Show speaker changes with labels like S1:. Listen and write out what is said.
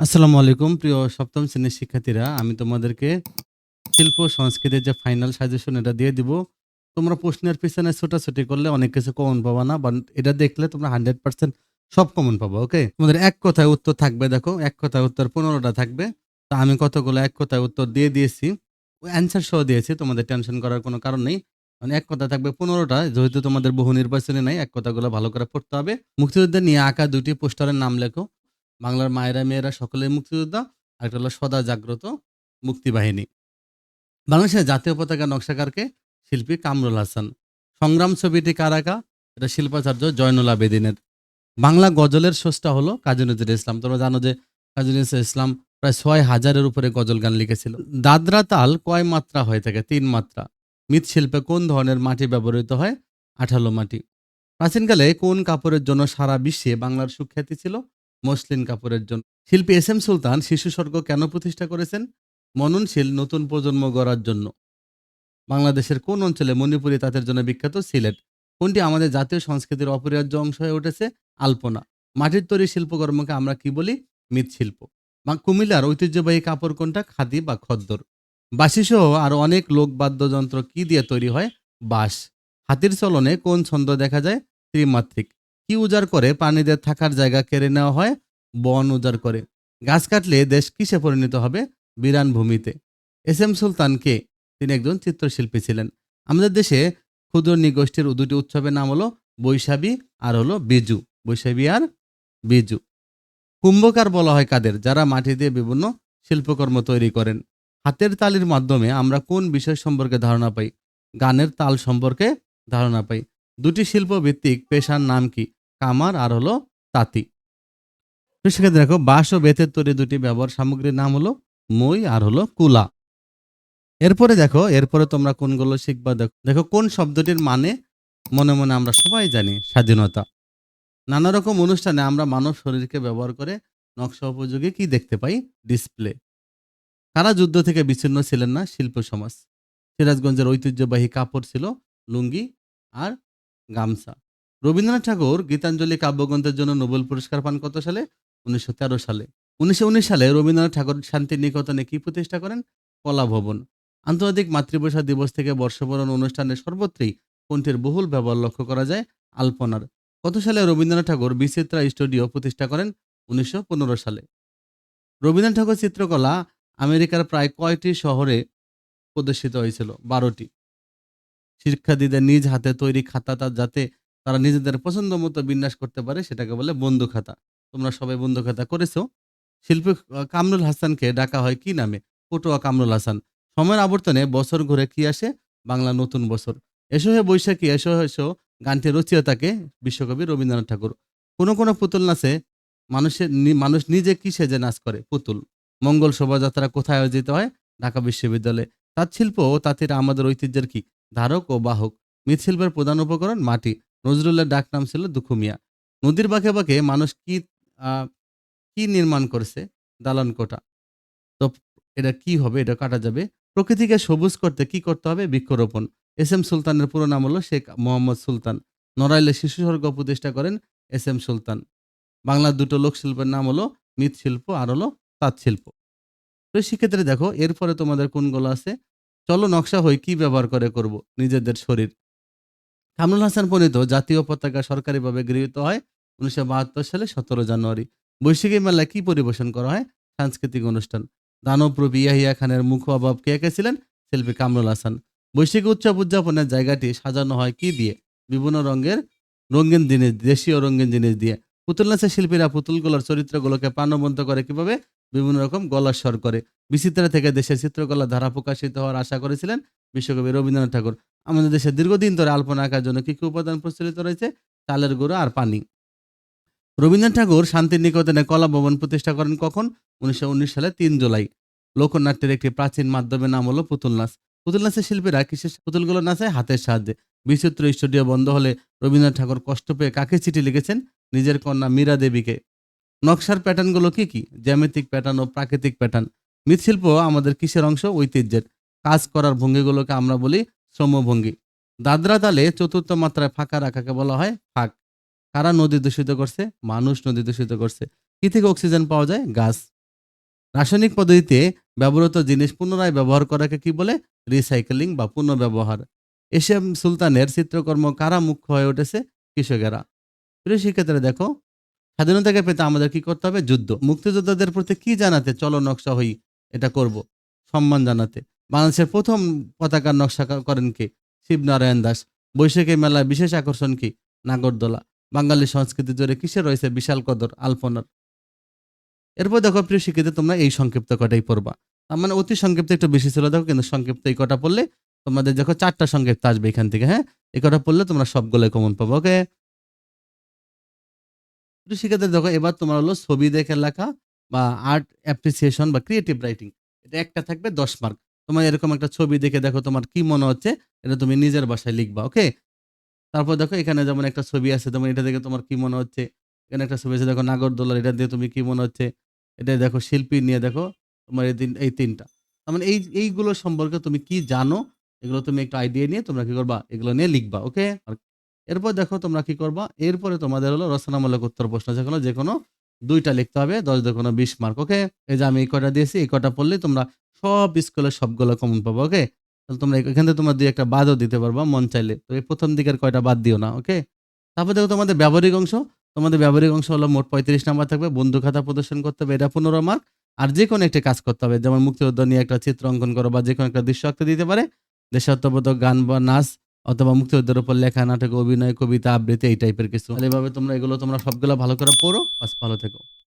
S1: আসসালামু আলাইকুম, প্রিয় সপ্তম শ্রেণির শিক্ষার্থীরা। আমি তোমাদেরকে শিল্প, সংস্কৃতির যে ফাইনাল সাজেশন এটা দিয়ে দিব। তোমরা প্রশ্নের পিছনে ছোটাছুটি করলে অনেক কিছু কমন পাবা না বা এটা দেখলে তোমরা হান্ড্রেড পার্সেন্ট সব কমন পাবো ওকে তোমাদের এক কথায় উত্তর থাকবে, দেখো, এক কথায় উত্তর পনেরোটা থাকবে। তা আমি কতগুলো এক কথায় উত্তর দিয়ে দিয়েছি? অ্যান্সার সহ দিয়েছি, তোমাদের টেনশন করার কোনো কারণ নেই। মানে এক কথা থাকবে পনেরোটা, যেহেতু তোমাদের বহু নির্বাচনে নাই, এক কথাগুলো ভালো করে পড়তে হবে। মুক্তিযুদ্ধে নিয়ে আঁকা দুটি পোস্টারের নাম লেখো। বাংলার মায়েরা মেয়েরা সকলে মুক্তিযোদ্ধা আর একটা হলো সদা জাগ্রত মুক্তিবাহিনী। বাংলাদেশের জাতীয় পতাকা নকশাকারকে শিল্পী কামরুল হাসান। সংগ্রাম ছবিটি কারাকা এটা শিল্পাচার্য জয়নুল আবেদিনের। বাংলা গজলের স্রষ্টা হলো কাজী নজরুল ইসলাম। তোমরা জানো যে কাজী নজরুল ইসলাম প্রায় ছয় হাজারের উপরে গজল গান লিখেছিল। দাদরা তাল কয় মাত্রা হয়ে থাকে? তিন মাত্রা। মৃৎশিল্পে কোন ধরনের মাটি ব্যবহৃত হয়? আঠালো মাটি। প্রাচীনকালে কোন কাপড়ের জন্য সারা বিশ্বে বাংলার সুখ্যাতি ছিল? মসলিন কাপড়ের জন্য। শিল্পী এস এম সুলতান শিশু স্বর্গ কেন প্রতিষ্ঠা করেছেন? মননশীল নতুন প্রজন্ম গড়ার জন্য। বাংলাদেশের কোন অঞ্চলে মণিপুরী তাঁতের জন্য বিখ্যাত সিলেট? কোনটি আমাদের জাতীয় সংস্কৃতির অপরিহার্য অংশ হয়ে উঠেছে? আলপনা। মাটির তৈরি শিল্পকর্মকে আমরা কি বলি? মৃৎশিল্প। বা কুমিল্লার ঐতিহ্যবাহী কাপড় কোনটা? খাদি বা খদ্দর। বাঁশিসহ আরও অনেক লোক বাদ্যযন্ত্র কি দিয়ে তৈরি হয়? বাঁশ। হাতির চলনে কোন ছন্দ দেখা যায়? ত্রিমাত্রিক। কি উজাড় করে? প্রাণীদের থাকার জায়গা কেড়ে নেওয়া হয়, বন উজাড় করে। গাছ কাটলে দেশ কিসে পরিণত হবে? বিরান ভূমিতে। এস এম সুলতান কে তিনি একজন চিত্রশিল্পী ছিলেন। আমাদের দেশে ক্ষুদ্র নিগোষ্ঠীর দুটি উৎসবের নাম হলো বৈশাখী আর হলো বিজু। বৈশাখী আর বিজু। কুম্ভকার বলা হয় কাদের? যারা মাটি দিয়ে বিভিন্ন শিল্পকর্ম তৈরি করেন। হাতের তালির মাধ্যমে আমরা কোন বিষয় সম্পর্কে ধারণা পাই? গানের তাল সম্পর্কে ধারণা পাই। দুটি শিল্প ভিত্তিক পেশার নাম কি? কামার আর হলো তাঁতি। তো সেক্ষেত্রে দেখো, বাঁশ ও বেতের তৈরি দুটি ব্যবহার সামগ্রীর নাম হলো মই আর হলো কুলা। এরপরে দেখো, এরপরে তোমরা কোনগুলো শিখবা দেখো দেখো কোন শব্দটির মানে মনে মনে আমরা সবাই জানি, স্বাধীনতা। নানা রকম অনুষ্ঠানে আমরা মানব শরীরকে ব্যবহার করে নকশা উপযোগী কি দেখতে পাই? ডিসপ্লে। কারা যুদ্ধ থেকে বিচ্ছিন্ন ছিলেন না? শিল্প সমাজ। সিরাজগঞ্জের ঐতিহ্যবাহী কাপড় ছিল লুঙ্গি আর গামছা। রবীন্দ্রনাথ ঠাকুর গীতাঞ্জলি কাব্যগ্রন্থের জন্য নোবেল পুরস্কার পান কত সালে? উনিশশো তেরো সালে। উনিশশো সালে রবীন্দ্রনাথ ঠাকুর শান্তি নিকেতনে কি প্রতিষ্ঠা করেন? কলা ভবন। আন্তর্জাতিক মাতৃভাষা দিবস থেকে বর্ষবরণ অনুষ্ঠানে সর্বত্রই কোনটির বহুল ব্যবহার লক্ষ্য করা যায় আলপনার। কত সালে রবীন্দ্রনাথ ঠাকুর বিচিত্রা স্টুডিও প্রতিষ্ঠা করেন? উনিশশো পনেরো সালে। রবীন্দ্রনাথ ঠাকুর চিত্রকলা আমেরিকার প্রায় কয়টি শহরে প্রদর্শিত হয়েছিল? বারোটি। শিক্ষার্থীদের নিজ হাতে তৈরি খাতা তার যাতে তারা নিজেদের পছন্দ মতো বিন্যাস করতে পারে, সেটাকে বলে বন্ধু খাতা তোমরা সবাই বন্ধু খাতা করেছ। শিল্পী কামরুল হাসানকে ডাকা হয় কি নামে? পটুয়া কামরুল হাসান। সময়ের আবর্তনে বছর ঘুরে কি আসে? বাংলা নতুন বছর। এসো হে বৈশাখী, এসো এসো, গানটি রচিয়তাকে বিশ্বকবি রবীন্দ্রনাথ ঠাকুর। কোনো কোনো পুতুল নাচে, মানুষের মানুষ নিজে কি সেজে নাচ করে? পুতুল। মঙ্গল শোভাযাত্রা কোথায় আয়োজিত হয়? ঢাকা বিশ্ববিদ্যালয়ে। তাঁত শিল্প ও তাঁতিরা আমাদের ঐতিহ্যের কি? ধারক ও বাহক। মৃৎশিল্পের প্রধান উপকরণ মাটি। নজরুলের ডাক নাম ছিল দুখুমিয়া। নদীর বাঁকে বাঁকে মানুষ কি কি নির্মাণ করেছে? দালান কোটা তো এটা কি হবে? এটা কাটা যাবে। প্রকৃতিকে সবুজ করতে কি করতে হবে? বৃক্ষরোপণ। এস এম সুলতানের পুরো নাম হলো শেখ মোহাম্মদ সুলতান। নড়াইলে শিশু স্বর্গ প্রতিষ্ঠা করেন এস এম সুলতান। বাংলার দুটো লোকশিল্পের নাম হলো মৃৎশিল্প আর হলো তাঁত শিল্প তো সেক্ষেত্রে দেখো, এরপরে তোমাদের কোনগুলো আছে? চলো নকশা হই কি ব্যবহার করে করব? নিজেদের শরীর। কামরুল হাসান প্রণীত জাতীয় পতাকা সরকারিভাবে গৃহীত হয় উনিশশো বাহাত্তর সালে সতেরো জানুয়ারি। বৈশাখী মেলায় কি পরিবেশন করা হয়? সাংস্কৃতিক অনুষ্ঠান। দানবপ্রভু ইয়াহিয়া খানের মুখ অভাব কে এঁকেছিলেন শিল্পী কামরুল হাসান। বৈশাখী উৎসব উদযাপনের জায়গাটি সাজানো হয় কি দিয়ে? বিভিন্ন রঙের রঙিন জিনিস, দেশীয় রঙিন জিনিস দিয়ে। পুতুল নাচের শিল্পীরা পুতুলগুলোর চরিত্রগুলোকে প্রাণবন্ত করে কীভাবে? বিভিন্ন রকম গলার স্বর করে। বিচিত্রা থেকে দেশের চিত্রকলা ধারা প্রকাশিত হওয়ার আশা করেছিলেন বিশ্বকবি রবীন্দ্রনাথ ঠাকুর। আমাদের দেশে দীর্ঘদিন ধরে আলপনা আঁকার জন্য কি কি উপাদান প্রচলিত রয়েছে? চালের গুঁড়ো আর পানি। রবীন্দ্রনাথ ঠাকুর শান্তির নিকেতনে কলা ভবন প্রতিষ্ঠা করেন কখন? উনিশশো উনিশ সালে তিন জুলাই। লোকনাট্যের একটি প্রাচীন মাধ্যমের নাম হলো পুতুল নাচ। পুতুল নাচের শিল্পীরা কিসের পুতুলগুলো নাচে? হাতের সাহায্যে। বিচিত্র স্টুডিও বন্ধ হলে রবীন্দ্রনাথ ঠাকুর কষ্ট পেয়ে কাকে চিঠি লিখেছেন? নিজের কন্যা মীরা দেবীকে। নকশার প্যাটার্নগুলো কি কি? জ্যামিতিক প্যাটার্ন ও প্রাকৃতিক প্যাটার্ন। মৃৎশিল্প আমাদের কিসের অংশ? ঐতিহ্যের। কাজ করার ভঙ্গিগুলোকে আমরা বলি শ্রমভঙ্গি। দাদরা তালে চতুর্থ মাত্রায় ফাঁকা রাখাকে বলা হয় ফাঁক। কারা নদী দূষিত করছে? মানুষ নদী দূষিত করছে। কি থেকে অক্সিজেন পাওয়া যায়? গাছ। রাসায়নিক পদ্ধতিতে ব্যবহৃত জিনিস পুনরায় ব্যবহার করাকে কি বলে? রিসাইকেলিং বা পুনর্ব্যবহার। এশিয়াম সুলতানের চিত্রকর্ম কারা মুখ্য হয়ে উঠেছে? কৃষকেরা। প্রিয় শিক্ষার্থীরা, দেখো, স্বাধীনতাকে পেতে আমাদের কি করতে হবে? যুদ্ধ। মুক্তিযোদ্ধাদের প্রতি কি জানাতে চলো নকশা হই? এটা করব। সম্মান জানাতে। বাংলাদেশের প্রথম পতাকার নকশা করেন কে? শিবনারায়ণ দাস। বৈশাখী মেলায় বিশেষ আকর্ষণ কি? নাগরদোলা। বাঙালি সংস্কৃতি জুড়ে কিসে রয়েছে বিশাল কদর, আলপনার? এরপর দেখো, প্রিয় শিক্ষিত তোমরা এই সংক্ষিপ্ত কটাই পড়বা। তার মানে অতি সংক্ষিপ্ত একটু বেশি ছিল, দেখো, কিন্তু সংক্ষিপ্ত এই কটা পড়লে তোমাদের দেখো চারটা সংক্ষিপ্ত আসবে এখান থেকে হ্যাঁ? এই কটা পড়লে তোমরা সবগুলোই কমন পাবো ওকে প্রিয় শিক্ষার্থী, দেখো, এবার তোমার হলো ছবি দেখে লেখা বা আর্ট অ্যাপ্রিসিয়েশন বা ক্রিয়েটিভ রাইটিং এটা একটা থাকবে দশ মার্ক তোমার এরকম একটা ছবি দেখে দেখো তোমার কি মনে হচ্ছে, এটা তুমি নিজের বাসায় লিখবা ওকে তারপর দেখো এখানে যেমন একটা ছবি আছে, যেমন এটা দেখে তোমার কি মনে হচ্ছে, এখানে একটা ছবি আছে দেখো নাগরদোলার এটা দিয়ে তুমি কি মনে হচ্ছে, এটা দেখো শিল্পী নিয়ে দেখো তোমার এই তিন, এই তিনটা। তার মানে এই, এইগুলো সম্পর্কে তুমি কি জানো, এগুলো তুমি একটা আইডিয়া নিয়ে তোমরা কি করবা, এগুলো নিয়ে লিখবা ওকে এরপর দেখো তোমরা কি করবা, এরপরে তোমাদের হলো রচনামূলক উত্তর প্রশ্ন, যেকোনো যে কোনো দুইটা লিখতে হবে, দশ দেখোনো বিশ মার্ক ওকে এই যে আমি এই কটা দিয়েছি, এই কটা পড়লে তোমরা সব স্কুলে সবগুলো কমন পাবো ওকে তাহলে তোমরা এখান থেকে তোমরা দুই একটা বাদও দিতে পারবা মন চাইলে। তো এই প্রথম দিকের কয়টা বাদ দিও না ওকে তারপর দেখো তোমাদের ব্যবহারিক অংশ। তোমাদের ব্যবহারিক অংশ হলো মোট পঁয়ত্রিশ নাম্বার থাকবে, বন্ধু খাতা প্রদর্শন করতে হবে, এটা পনেরো মার্ক আর যে কোনো একটা কাজ করতে হবে, যেমন মুক্তিযুদ্ধ নিয়ে একটা চিত্র অঙ্কন করো বা যে কোনো একটা দৃশ্য আঁকতে দিতে পারে। দেশাত্মবোধক গান বা নাচ অথবা মুক্তিযুদ্ধের উপর লেখা নাটক অভিনয়, কবিতা, আবৃত্তি, এই টাইপের কিছু। এইভাবে তোমরা এগুলো, তোমরা সবগুলো ভালো করে পড়ো, বাস ভালো থেকো।